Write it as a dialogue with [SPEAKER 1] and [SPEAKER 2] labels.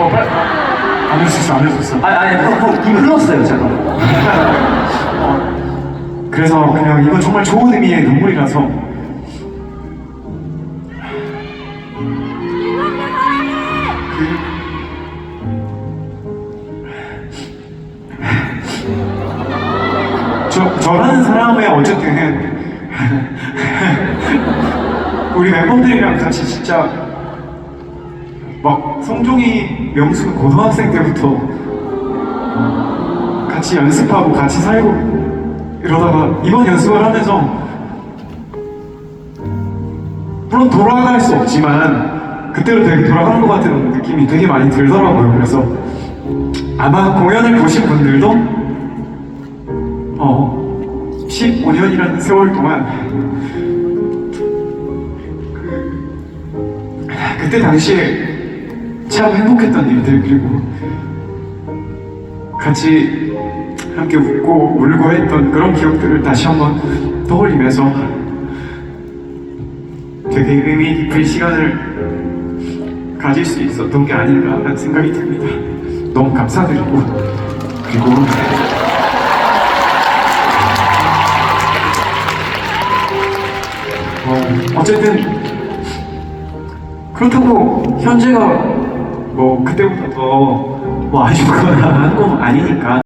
[SPEAKER 1] 어, 빨리. 안 흘렸어, 안 흘렸어.
[SPEAKER 2] 아, 아니, 형, 형, 이미 흘렀어요, 제가.
[SPEAKER 1] 그래서 그냥 이건 정말 좋은 의미의 눈물이라서 저, 저라는 사람의 어쨌든 우리 멤버들이랑 같이 진짜 막 성종이 명수 고등학생 때부터 같이 연습하고 같이 살고 이러다가 이번 연습을 하면서 물론 돌아갈 수 없지만 그때로 되게 돌아가는 것 같은 느낌이 되게 많이 들더라고요. 그래서 아마 공연을 보신 분들도 어 15년이라는 세월 동안 그, 그때 당시에 참 행복했던 일들 그리고 같이 함께 웃고 울고 했던 그런 기억들을 다시 한번 떠올리면서 되게 의미 깊은 시간을 가질 수 있었던 게 아닌가 하는 생각이 듭니다. 너무 감사드리고 그리고 어, 어쨌든 그렇다고 현재가 뭐 그때보다 더뭐 아쉽거나 한 건 아니니까